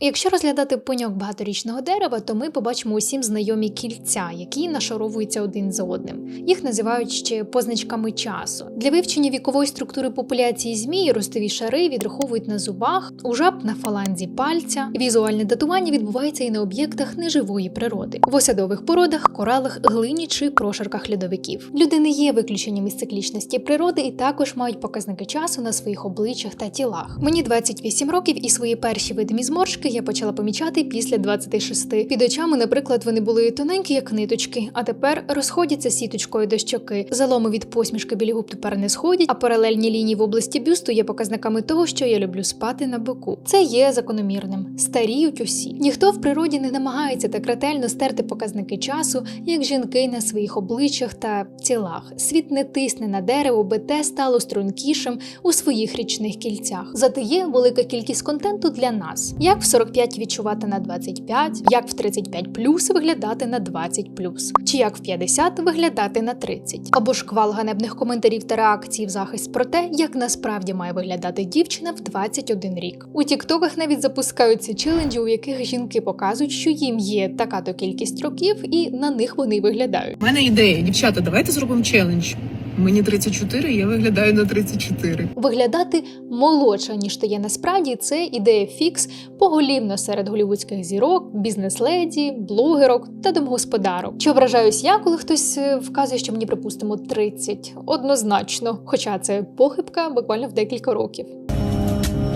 Якщо розглядати пеньок багаторічного дерева, то ми побачимо усім знайомі кільця, які нашаровуються один за одним. Їх називають ще позначками часу. Для вивчення вікової структури популяції змій ростові шари відраховують на зубах, у жаб на фаланзі пальця. Візуальне датування відбувається і на об'єктах неживої природи, в осадових породах, коралах, глині чи прошарках льодовиків. Люди не є виключенням із циклічності природи і також мають показники часу на своїх обличчях та тілах. Мені 28 років і свої перші видимі зморшки я почала помічати після 26. Під очами, наприклад, вони були тоненькі, як ниточки, а тепер розходяться сіточкою до щоки. Заломи від посмішки біля губ тепер не сходять, а паралельні лінії в області бюсту є показниками того, що я люблю спати на боку. Це є закономірним. Старіють усі. Ніхто в природі не намагається так ретельно стерти показники часу, як жінки на своїх обличчях та тілах. Світ не тисне на дерево, би те стало стрункішим у своїх річних кільцях. Зате є велика кількість контенту для нас. Як в 45 відчувати на 25, як в 35 плюс виглядати на 20 плюс, чи як в 50 виглядати на 30. Або шквал ганебних коментарів та реакцій в захист про те, як насправді має виглядати дівчина в 21 рік. У тіктоках навіть запускаються челенджі, у яких жінки показують, що їм є така то кількість років, і на них вони виглядають. У мене ідея, дівчата, давайте зробимо челендж. Мені 34, я виглядаю на 34. Виглядати молодша, ніж ти є насправді, це ідея фікс поголівно серед голівудських зірок, бізнес-леді, блогерок та домогосподарок. Чи ображаюсь я, коли хтось е, вказує, що мені припустимо 30? Однозначно, хоча це похибка буквально в декілька років.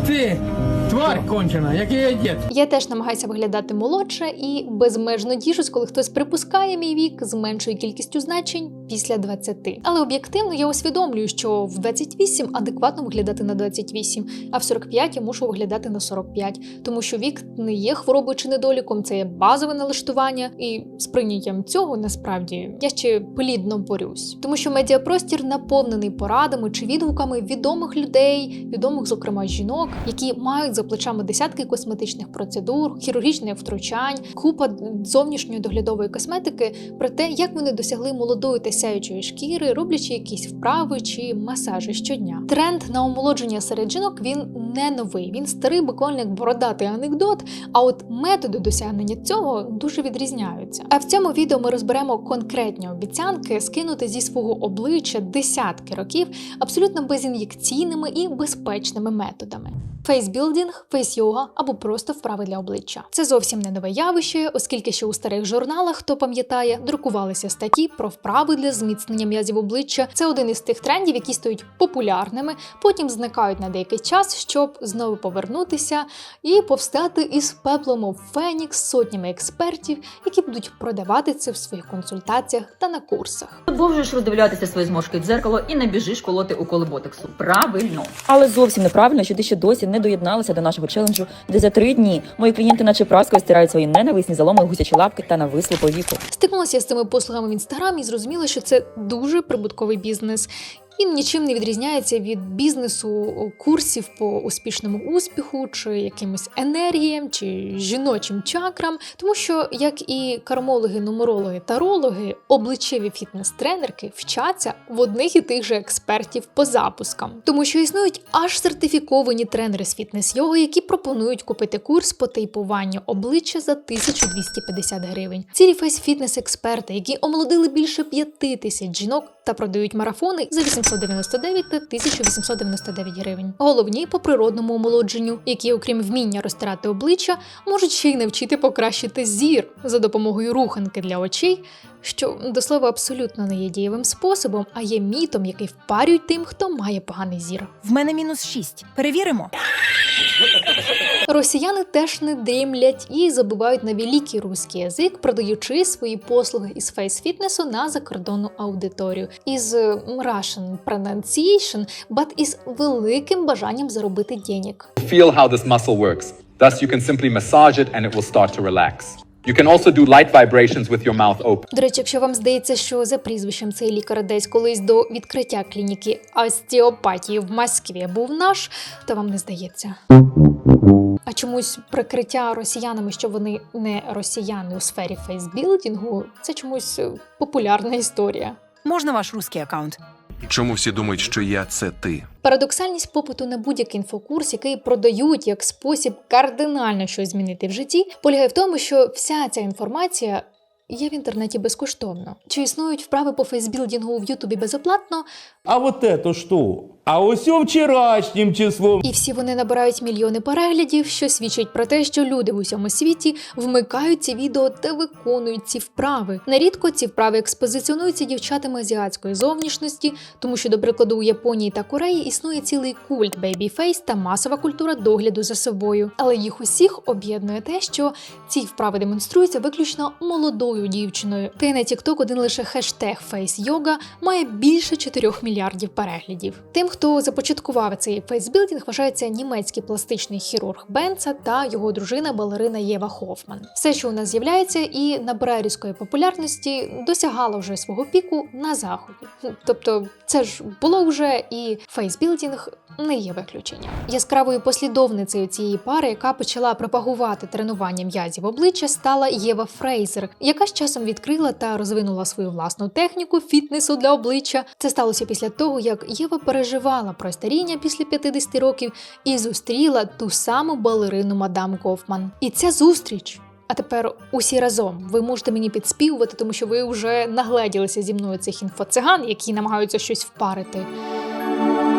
Ти, тварь кончена, як я дід. Я теж намагаюся виглядати молодше і безмежно тішусь, коли хтось припускає мій вік з меншою кількістю значень після 20. Але об'єктивно я усвідомлюю, що в 28 адекватно виглядати на 28, а в 45 я мушу виглядати на 45, тому що вік не є хворобою чи недоліком, це є базове налаштування, і з прийняттям цього насправді я ще плідно борюсь, тому що медіапростір наповнений порадами чи відгуками відомих людей, відомих, зокрема жінок, які мають за плечами десятки косметичних процедур, хірургічних втручань, купа зовнішньої доглядової косметики про те, як вони досягли молодої та сяючої шкіри, роблячи якісь вправи чи масажі щодня. Тренд на омолодження серед жінок він не новий. Він старий, буквально як бородатий анекдот. А от методи досягнення цього дуже відрізняються. А в цьому відео ми розберемо конкретні обіцянки скинути зі свого обличчя десятки років абсолютно безін'єкційними і безпечними методами. Фейсбілдінг, фейс-йога або просто вправи для обличчя. Це зовсім не нове явище, оскільки ще у старих журналах, хто пам'ятає, друкувалися статті про вправи для зміцнення м'язів обличчя. Це один із тих трендів, які стають популярними, потім зникають на деякий час, щоб знову повернутися і повстати із пеплом фенікс сотнями експертів, які будуть продавати це в своїх консультаціях та на курсах. Продовжуєш роздивлятися свої зморшки в дзеркало і не біжиш колоти уколи ботексу. Правильно. Але зовсім неправильно, що ти ще досі не доєдналася до нашого челенджу, де за три дні мої клієнти, наче праскою, стирають свої ненависні заломи, гусячі лапки та навислу повіку. Стикнулася з цими послугами в інстаграмі і зрозуміла, що це дуже прибутковий бізнес. Він нічим не відрізняється від бізнесу курсів по успішному успіху, чи якимось енергіям, чи жіночим чакрам, тому що як і кармологи, нумерологи, тарологи, обличчєві фітнес-тренерки вчаться в одних і тих же експертів по запускам, тому що існують аж сертифіковані тренери з фітнес-йоги, які пропонують купити курс по тейпуванню обличчя за 1250 гривень. Цілі фейс-фітнес-експерти, які омолодили більше п'яти тисяч жінок та продають марафони за 899 та 1899 гривень. Головні по природному омолодженню, які, окрім вміння розтирати обличчя, можуть ще й навчити покращити зір за допомогою руханки для очей, що до слова абсолютно не є дієвим способом, а є мітом, який впарюють тим, хто має поганий зір. В мене мінус 6. Перевіримо. Росіяни теж не дрімлять і забувають на великий русський язик, продаючи свої послуги із фейс-фітнесу на закордонну аудиторію із е, Russian pronunciation, but із великим бажанням заробити денег. feel how this muscle works. Thus, you can simply massage it and it will start to relax. You can also do light vibrations with your mouth open. До речі, якщо вам здається, що за прізвищем цей лікар десь колись до відкриття клініки остеопатії в Москві був наш, то вам не здається. А чомусь прикриття росіянами, що вони не росіяни у сфері фейсбілдінгу, це чомусь е, популярна історія. Можна ваш русський аккаунт? Чому всі думають, що я це ти? Парадоксальність попиту на будь-який інфокурс, який продають як спосіб кардинально щось змінити в житті, полягає в тому, що вся ця інформація. Є в інтернеті безкоштовно. Чи існують вправи по фейсбілдингу в Ютубі безоплатно? А вот это что? А ось вчорашнім числом. І всі вони набирають мільйони переглядів, що свідчить про те, що люди в усьому світі вмикають ці відео та виконують ці вправи. Нерідко ці вправи експозиціонуються дівчатами азіатської зовнішності, тому що, до прикладу, у Японії та Кореї існує цілий культ бейбі-фейс та масова культура догляду за собою. Але їх усіх об'єднує те, що ці вправи демонструються виключно молодою дівчиною. Та й на TikTok один лише хештег фейс-йога має більше 4 мільярдів переглядів. Тим, хто започаткував цей фейсбілдинг, вважається німецький пластичний хірург Бенца та його дружина балерина Єва Хофман. Все, що у нас з'являється і набирає різкої популярності, досягало вже свого піку на заході. Тобто, це ж було вже і фейсбілдинг не є виключенням. Яскравою послідовницею цієї пари, яка почала пропагувати тренування м'язів обличчя, стала Єва Фрейзер, яка з часом відкрила та розвинула свою власну техніку фітнесу для обличчя. Це сталося після того, як Єва переживала про старіння після 50 років і зустріла ту саму балерину мадам Гофман. І ця зустріч. А тепер усі разом ви можете мені підспівувати, тому що ви вже нагледілися зі мною цих інфоциган, які намагаються щось впарити.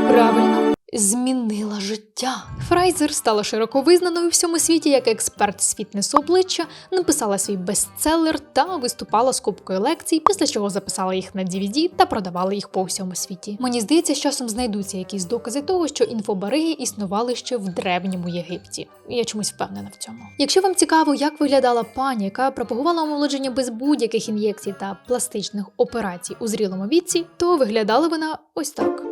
Правильно. Змінила життя. Фрайзер стала широко визнаною у всьому світі як експерт з фітнесу обличчя, написала свій бестселер та виступала з кубкою лекцій, після чого записала їх на DVD та продавала їх по всьому світі. Мені здається, з часом знайдуться якісь докази того, що інфобариги існували ще в древньому Єгипті. Я чомусь впевнена в цьому. Якщо вам цікаво, як виглядала пані, яка пропагувала омолодження без будь-яких ін'єкцій та пластичних операцій у зрілому віці, то виглядала вона ось так.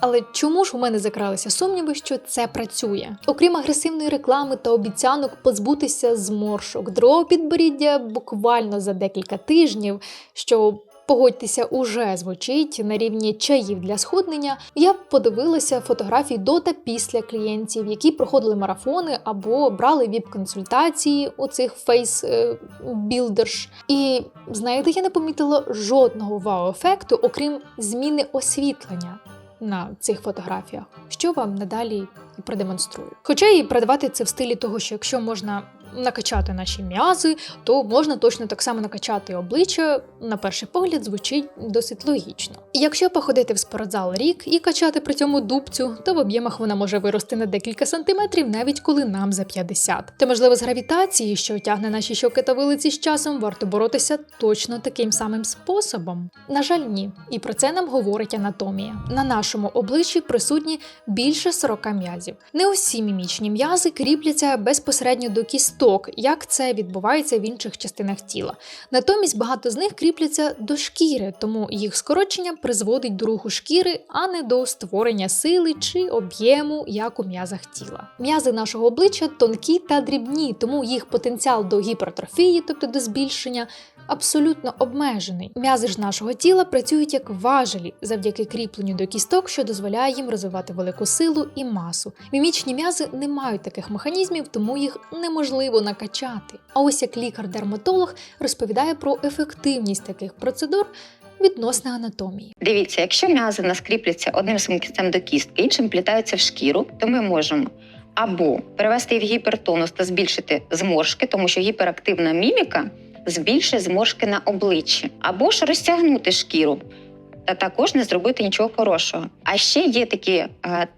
Але чому ж у мене закралися сумніви, що це працює? Окрім агресивної реклами та обіцянок позбутися зморшок, другого підборіддя буквально за декілька тижнів, що погодьтеся, уже звучить на рівні чаїв для схуднення. Я подивилася фотографії до та після клієнтів, які проходили марафони або брали віп-консультації у цих фейс-білдерш. І знаєте, я не помітила жодного вау-ефекту, окрім зміни освітлення на цих фотографіях, що вам надалі продемонструю. Хоча і продавати це в стилі того, що якщо можна накачати наші м'язи, то можна точно так само накачати обличчя. На перший погляд звучить досить логічно. Якщо походити в спортзал рік і качати при цьому дубцю, то в об'ємах вона може вирости на декілька сантиметрів, навіть коли нам за 50. Та можливо з гравітації, що тягне наші щоки та вилиці з часом, варто боротися точно таким самим способом. На жаль, ні. І про це нам говорить анатомія. На нашому обличчі присутні більше 40 м'язів. Не усі мімічні м'язи кріпляться безпосередньо до кісток, як це відбувається в інших частинах тіла. Натомість багато з них кріпляться до шкіри, тому їх скорочення призводить до руху шкіри, а не до створення сили чи об'єму, як у м'язах тіла. М'язи нашого обличчя тонкі та дрібні, тому їх потенціал до гіпертрофії, тобто до збільшення, абсолютно обмежений. М'язи ж нашого тіла працюють як важелі завдяки кріпленню до кісток, що дозволяє їм розвивати велику силу і масу. Мімічні м'язи не мають таких механізмів, тому їх неможливо накачати. А ось як лікар-дерматолог розповідає про ефективність таких процедур. Відносно анатомії. Дивіться, якщо м'язи нас кріпляться одним своїм кістем до кістки, іншим плітаються в шкіру, то ми можемо або перевести в гіпертонус та збільшити зморшки, тому що гіперактивна міміка збільшує зморшки на обличчі, або ж розтягнути шкіру. Та також не зробити нічого хорошого. А ще є такі е,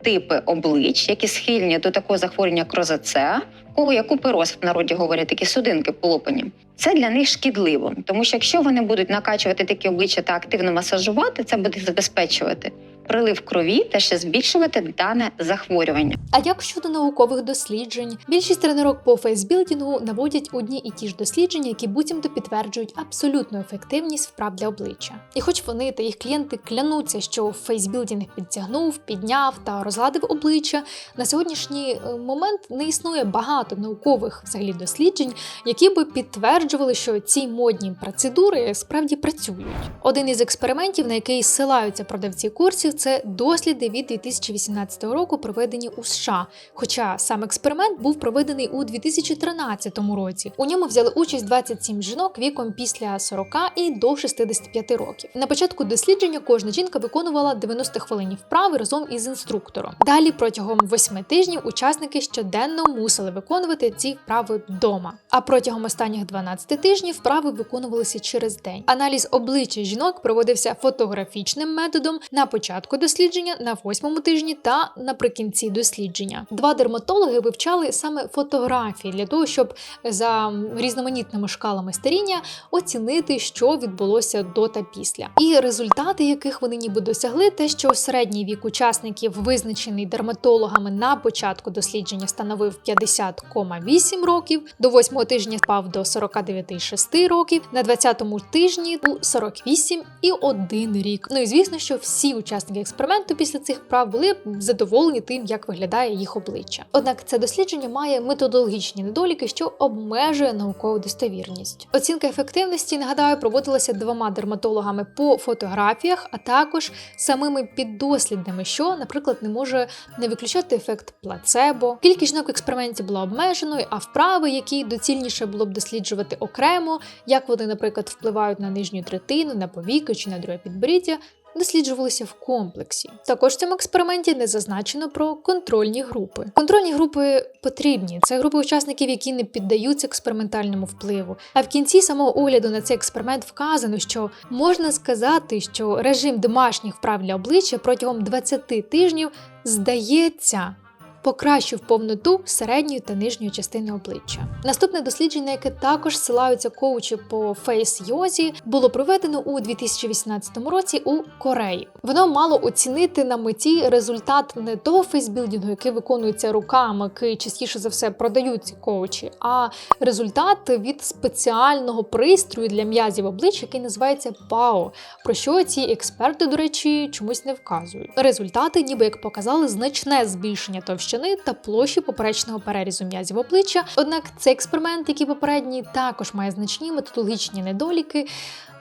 типи облич, які схильні до такого захворювання як розацеа, кого як купероз в народі говорять, такі судинки полопані. Це для них шкідливо, тому що якщо вони будуть накачувати такі обличчя та активно масажувати, це буде забезпечувати прилив крові та ще збільшувати дане захворювання. А як щодо наукових досліджень? Більшість тренерок по фейсбілдингу наводять одні і ті ж дослідження, які буцімто підтверджують абсолютну ефективність вправ для обличчя. І хоч вони та їх клієнти клянуться, що фейсбілдинг підтягнув, підняв та розладив обличчя, на сьогоднішній е, момент не існує багато наукових взагалі досліджень, які би підтверджували, що ці модні процедури справді працюють. Один із експериментів, на який ссилаються продавці курсів, це досліди від 2018 року, проведені у США. Хоча сам експеримент був проведений у 2013 році. У ньому взяли участь 27 жінок віком після 40 і до 65 років. На початку дослідження кожна жінка виконувала 90 хвилин вправи разом із інструктором. Далі протягом 8 тижнів учасники щоденно мусили виконувати ці вправи вдома. А протягом останніх 12 тижнів вправи виконувалися через день. Аналіз обличчя жінок проводився фотографічним методом на початку дослідження, на восьмому тижні та наприкінці дослідження. Два дерматологи вивчали саме фотографії для того, щоб за різноманітними шкалами старіння оцінити, що відбулося до та після. І результати, яких вони ніби досягли, те, що середній вік учасників, визначений дерматологами на початку дослідження, становив 50,8 років, до 8 тижня спав до 49,6 років, на 20-му тижні у 48,1 рік. Ну і звісно, що всі учасники експерименту після цих вправ були задоволені тим, як виглядає їх обличчя. Однак це дослідження має методологічні недоліки, що обмежує наукову достовірність. Оцінка ефективності, нагадаю, проводилася двома дерматологами по фотографіях, а також самими піддослідними, що, наприклад, не може не виключати ефект плацебо. Кількість жінок в експерименті була обмеженою, а вправи, які доцільніше було б досліджувати окремо, як вони, наприклад, впливають на нижню третину, на повіки чи на друге підборіддя, досліджувалися в комплексі. Також в цьому експерименті не зазначено про контрольні групи. Контрольні групи потрібні. Це групи учасників, які не піддаються експериментальному впливу. А в кінці самого огляду на цей експеримент вказано, що можна сказати, що режим домашніх вправ для обличчя протягом 20 тижнів здається. Покращив повноту середньої та нижньої частини обличчя. Наступне дослідження, яке також силаються коучі по фейс-йозі, було проведено у 2018 році у Кореї. Воно мало оцінити на меті результат не того фейсбілдингу, який виконується руками, який частіше за все продають ці коучі, а результат від спеціального пристрою для м'язів обличчя, який називається ПАО, про що ці експерти, до речі, чомусь не вказують. Результати, ніби як показали, значне збільшення товщини та площі поперечного перерізу м'язів обличчя. Однак цей експеримент, як і попередній, також має значні методологічні недоліки,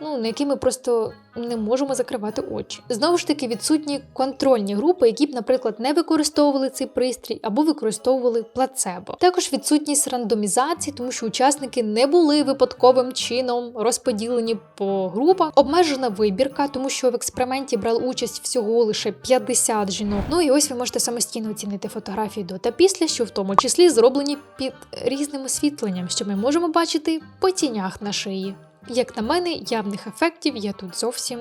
ну на які ми просто не можемо закривати очі. Знову ж таки, відсутні контрольні групи, які б, наприклад, не використовували цей пристрій або використовували плацебо. Також відсутність рандомізації, тому що учасники не були випадковим чином розподілені по групах. Обмежена вибірка, тому що в експерименті брали участь всього лише 50 жінок. Ну і ось ви можете самостійно оцінити фотографії до та після, що в тому числі зроблені під різним освітленням, що ми можемо бачити по тінях на шиї. Як на мене, явних ефектів я тут зовсім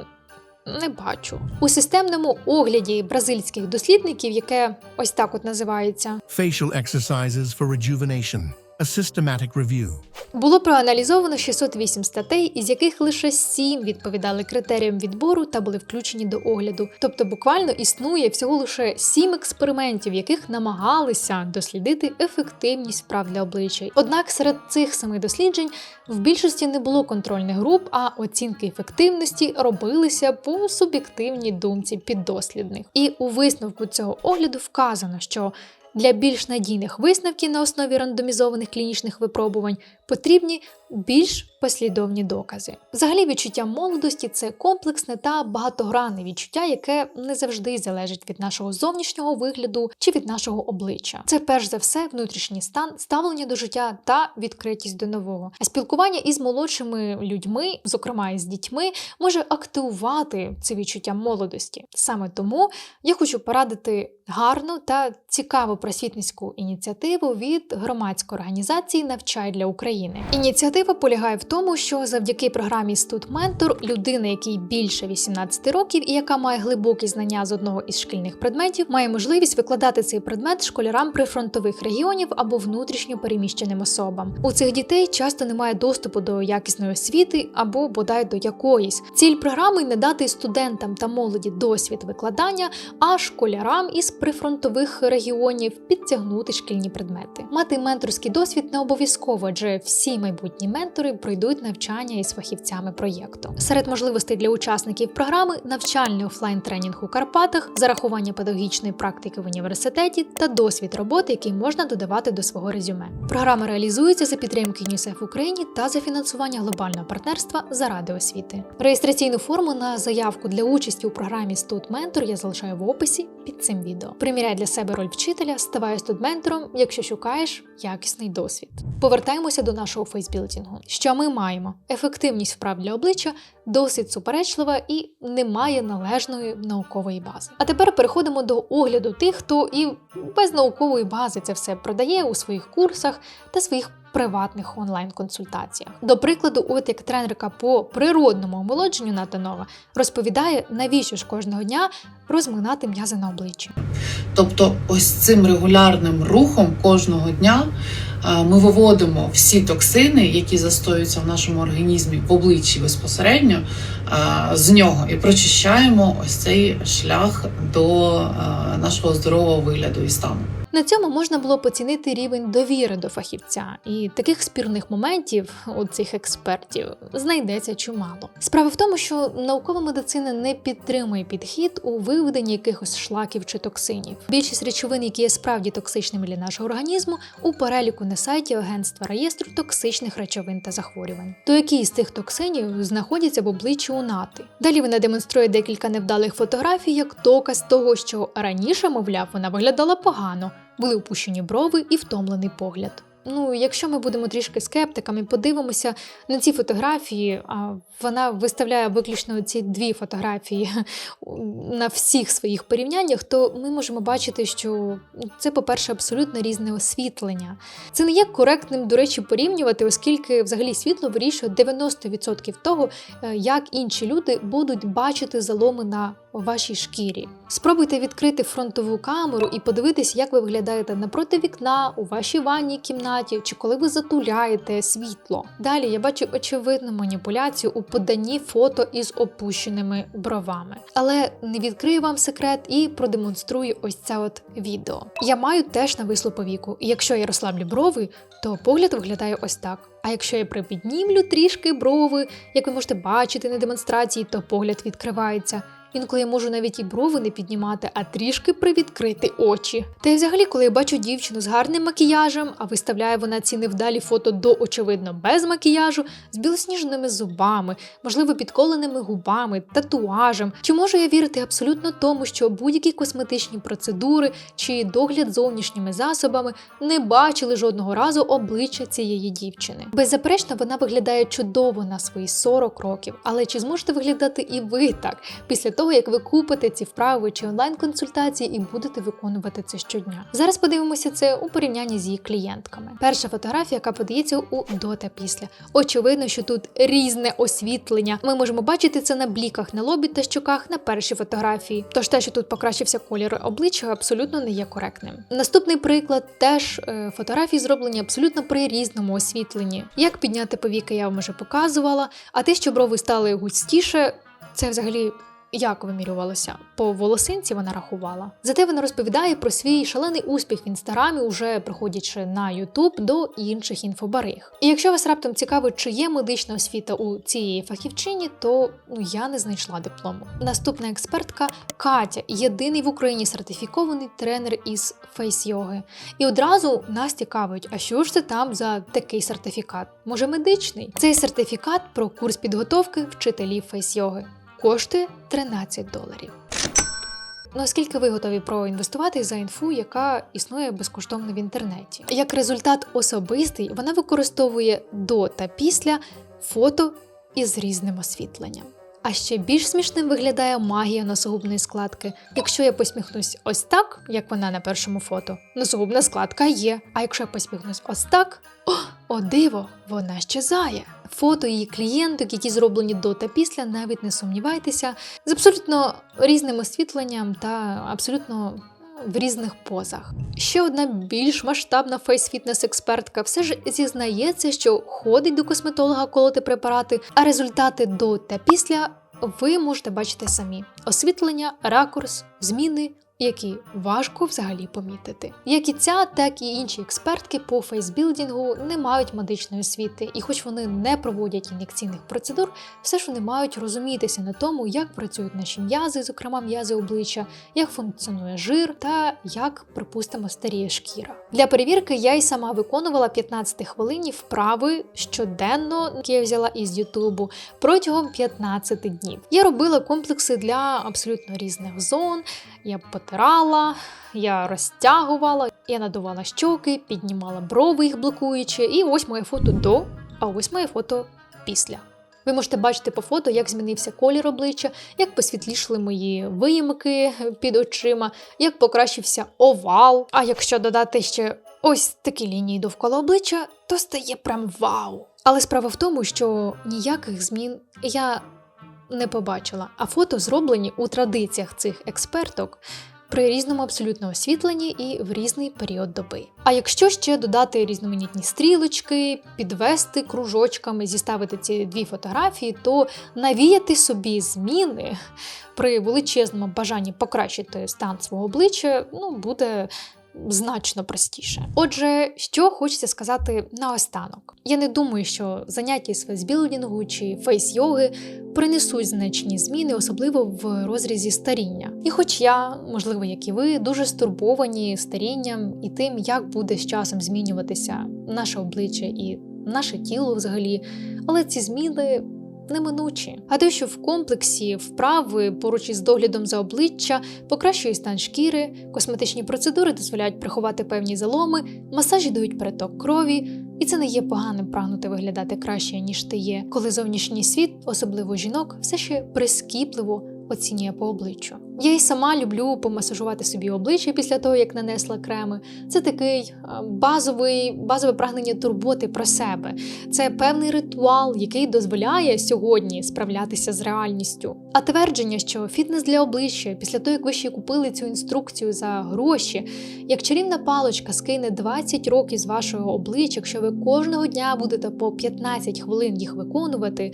не бачу. У системному огляді бразильських дослідників, яке ось так от називається, Facial exercises for rejuvenation. A systematic review. було проаналізовано 608 статей, із яких лише 7 відповідали критеріям відбору та були включені до огляду. Тобто буквально існує всього лише 7 експериментів, яких намагалися дослідити ефективність вправ для обличчя. Однак серед цих семи досліджень в більшості не було контрольних груп, а оцінки ефективності робилися по суб'єктивній думці піддослідних. І у висновку цього огляду вказано, що для більш надійних висновків на основі рандомізованих клінічних випробувань потрібні більш послідовні докази. Взагалі, відчуття молодості це комплексне та багатогранне відчуття, яке не завжди залежить від нашого зовнішнього вигляду чи від нашого обличчя. Це перш за все внутрішній стан, ставлення до життя та відкритість до нового. А спілкування із молодшими людьми, зокрема із дітьми, може активувати це відчуття молодості. Саме тому я хочу порадити гарну та цікаву просвітницьку ініціативу від громадської організації Навчай для України. Ініціатива полягає в тому, що завдяки програмі Студментор людина, якій більше 18 років і яка має глибокі знання з одного із шкільних предметів, має можливість викладати цей предмет школярам прифронтових регіонів або внутрішньо переміщеним особам. У цих дітей часто немає доступу до якісної освіти або бодай до якоїсь. Ціль програми не дати студентам та молоді досвід викладання, а школярам із прифронтових регіонів підтягнути шкільні предмети. Мати менторський досвід не обов'язково, адже всі майбутні ментори пройдуть навчання із фахівцями проєкту. Серед можливостей для учасників програми навчальний офлайн тренінг у Карпатах, зарахування педагогічної практики в університеті та досвід роботи, який можна додавати до свого резюме. Програма реалізується за підтримки ЮНІСЕФ Україні та за фінансування глобального партнерства заради освіти. Реєстраційну форму на заявку для участі у програмі Студментор я залишаю в описі під цим відео. Приміряй для себе роль вчителя, ставай студментором, якщо шукаєш якісний досвід. Повертаємося до нашого фейсбілдингу. Що ми маємо? Ефективність вправ для обличчя досить суперечлива і немає належної наукової бази. А тепер переходимо до огляду тих, хто і без наукової бази це все продає у своїх курсах та своїх приватних онлайн-консультаціях. До прикладу, от як тренерка по природному омолодженню Натанова розповідає, навіщо ж кожного дня розминати м'язи на обличчі. Тобто, ось цим регулярним рухом кожного дня ми виводимо всі токсини, які застоюються в нашому організмі в обличчі безпосередньо е, з нього і прочищаємо ось цей шлях до е, нашого здорового вигляду і стану. На цьому можна було поцінити рівень довіри до фахівця, і таких спірних моментів у цих експертів знайдеться чимало. Справа в тому, що наукова медицина не підтримує підхід у виведенні якихось шлаків чи токсинів. Більшість речовин, які є справді токсичними для нашого організму, у переліку на сайті Агентства реєстру токсичних речовин та захворювань. То які з цих токсинів знаходяться в обличчі у нати? Далі вона демонструє декілька невдалих фотографій як доказ того, що раніше, мовляв, вона виглядала погано, були опущені брови і втомлений погляд. Ну, якщо ми будемо трішки скептиками, подивимося на ці фотографії, а вона виставляє виключно ці дві фотографії на всіх своїх порівняннях, то ми можемо бачити, що це, по-перше, абсолютно різне освітлення. Це не є коректним, до речі, порівнювати, оскільки взагалі світло вирішує 90% того, е, як інші люди будуть бачити заломи на вашій шкірі. Спробуйте відкрити фронтову камеру і подивитись, як ви виглядаєте напроти вікна, у вашій ванній кімнаті, чи коли ви затуляєте світло. Далі я бачу очевидну маніпуляцію у поданні фото із опущеними бровами. Але не відкрию вам секрет і продемонструю ось це от відео. Я маю теж навислу повіку, і якщо я розслаблю брови, то погляд виглядає ось так. А якщо я припіднімлю трішки брови, як ви можете бачити на демонстрації, то погляд відкривається. Інколи можу навіть і брови не піднімати, а трішки привідкрити очі. Та й взагалі, коли я бачу дівчину з гарним макіяжем, а виставляє вона ці невдалі фото до очевидно без макіяжу, з білосніжними зубами, можливо, підколеними губами, татуажем. Чи можу я вірити абсолютно тому, що будь-які косметичні процедури чи догляд зовнішніми засобами не бачили жодного разу обличчя цієї дівчини? Беззаперечно, вона виглядає чудово на свої 40 років, але чи зможете виглядати і ви так після того, як ви купите ці вправи чи онлайн-консультації і будете виконувати це щодня? Зараз подивимося це у порівнянні з її клієнтками. Перша фотографія, яка подається у до та після. Очевидно, що тут різне освітлення. Ми можемо бачити це на бліках на лобі та щоках на першій фотографії. Тож те, що тут покращився колір обличчя, абсолютно не є коректним. Наступний приклад теж е, фотографії зроблені абсолютно при різному освітленні. Як підняти повіки, я вам вже показувала. А те, що брови стали густіше, це взагалі. Як вимірювалося? По волосинці вона рахувала. Зате вона розповідає про свій шалений успіх в інстаграмі, уже приходячи на Ютуб до інших інфобариг. І якщо вас раптом цікавить, чи є медична освіта у цієї фахівчині, то ну я не знайшла диплому. Наступна експертка Катя, єдиний в Україні сертифікований тренер із фейс-йоги. І одразу нас цікавить, а що ж це там за такий сертифікат? Може, медичний? Цей сертифікат про курс підготовки вчителів фейс-йоги коштує 13 доларів. Наскільки оскільки ви готові проінвестувати за інфу, яка існує безкоштовно в інтернеті. Як результат особистий, вона використовує до та після фото із різним освітленням. А ще більш смішним виглядає магія носогубної складки. Якщо я посміхнусь ось так, як вона на першому фото, носогубна складка є. А якщо я посміхнусь ось так, о, о диво, вона щезає. Фото її клієнток, які зроблені до та після, навіть не сумнівайтеся, з абсолютно різним освітленням та абсолютно в різних позах. Ще одна більш масштабна фейс-фітнес-експертка все ж зізнається, що ходить до косметолога колоти препарати, а результати до та після ви можете бачити самі: освітлення, ракурс, зміни. Які важко взагалі помітити. Як і ця, так і інші експертки по фейсбілдингу не мають медичної освіти, і хоч вони не проводять ін'єкційних процедур, все ж вони мають розумітися на тому, як працюють наші м'язи, зокрема м'язи обличчя, як функціонує жир та як, припустимо, старіє шкіра. Для перевірки я й сама виконувала 15 хвилин вправи щоденно, які я взяла із Ютубу протягом 15 днів. Я робила комплекси для абсолютно різних зон. Я потирала, я розтягувала, я надувала щоки, піднімала брови їх блокуючи, і ось моє фото до, а ось моє фото після. Ви можете бачити по фото, як змінився колір обличчя, як посвітлішли мої виїмки під очима, як покращився овал. А якщо додати ще ось такі лінії довкола обличчя, то стає прям вау. Але справа в тому, що ніяких змін я не побачила, а фото зроблені у традиціях цих експерток. При різному абсолютно освітленні і в різний період доби. А якщо ще додати різноманітні стрілочки, підвести кружочками, зіставити ці дві фотографії, то навіяти собі зміни при величезному бажанні покращити стан свого обличчя ну, буде значно простіше. Отже, що хочеться сказати наостанок. Я не думаю, що заняття з фейсбілдингу чи фейс-йоги принесуть значні зміни, особливо в розрізі старіння. І хоч я, можливо, як і ви, дуже стурбовані старінням і тим, як буде з часом змінюватися наше обличчя і наше тіло взагалі, але ці зміни неминучі. А те, що в комплексі вправи поруч із доглядом за обличчя покращує стан шкіри, косметичні процедури дозволяють приховати певні заломи, масажі дають переток крові, і це не є поганим прагнути виглядати краще, ніж ти є, коли зовнішній світ, особливо жінок, все ще прискіпливо оцінює по обличчю. Я й сама люблю помасажувати собі обличчя після того, як нанесла креми. Це такий базовий, базове прагнення турботи про себе. Це певний ритуал, який дозволяє сьогодні справлятися з реальністю. А твердження, що фітнес для обличчя, після того, як ви ще купили цю інструкцію за гроші, як чарівна паличка скине 20 років з вашого обличчя, якщо ви кожного дня будете по 15 хвилин їх виконувати.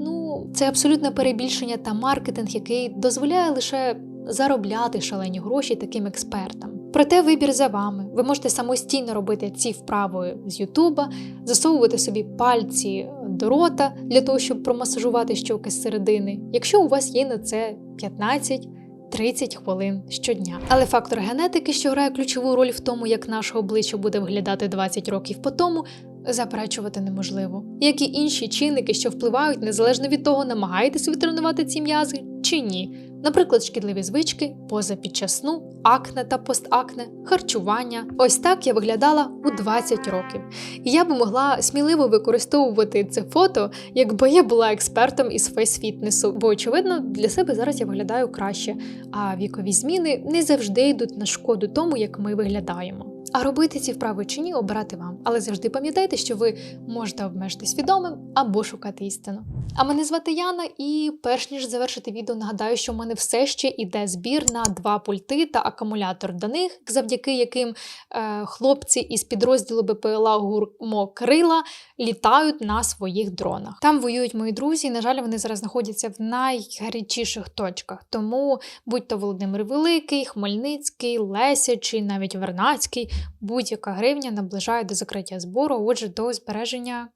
Ну, це абсолютне перебільшення та маркетинг, який дозволяє лише заробляти шалені гроші таким експертам. Проте вибір за вами. Ви можете самостійно робити ці вправи з Ютуба, засовувати собі пальці до рота для того, щоб промасажувати щоки з середини, якщо у вас є на це 15 30 хвилин щодня. Але фактор генетики, що грає ключову роль в тому, як наше обличчя буде виглядати 20 років по тому, заперечувати неможливо. Як і інші чинники, що впливають незалежно від того, намагаєтесь ви тренувати ці м'язи чи ні. Наприклад, шкідливі звички, поза під час сну, акне та постакне, харчування. Ось так я виглядала у 20 років. І я би могла сміливо використовувати це фото, якби я була експертом із фейс-фітнесу, бо очевидно для себе зараз я виглядаю краще, а вікові зміни не завжди йдуть на шкоду тому, як ми виглядаємо. А робити ці вправи чи ні, обирати вам. Але завжди пам'ятайте, що ви можете обмежитись свідомим або шукати істину. А мене звати Яна, і перш ніж завершити відео, нагадаю, що в мене все ще іде збір на два пульти та акумулятор до них, завдяки яким е, хлопці із підрозділу БПЛА Гурмо Крила літають на своїх дронах. Там воюють мої друзі. і, На жаль, вони зараз знаходяться в найгарячіших точках. Тому будь то Володимир Великий, Хмельницький, Леся чи навіть Вернацький, будь-яка гривня наближає до закриття збору, отже, до збереження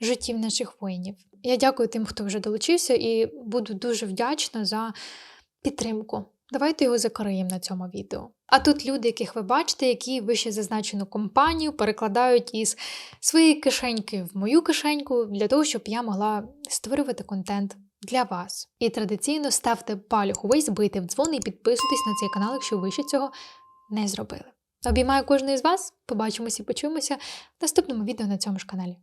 життів наших воїнів. Я дякую тим, хто вже долучився, і буду дуже вдячна за підтримку. Давайте його закриємо на цьому відео. А тут люди, яких ви бачите, які вище зазначену компанію перекладають із своєї кишеньки в мою кишеньку для того, щоб я могла створювати контент для вас. І традиційно ставте палюх увесь, бийте в дзвони і підписуйтесь на цей канал, якщо ви ще цього не зробили. Обіймаю кожного із вас. Побачимося і почуємося в наступному відео на цьому ж каналі.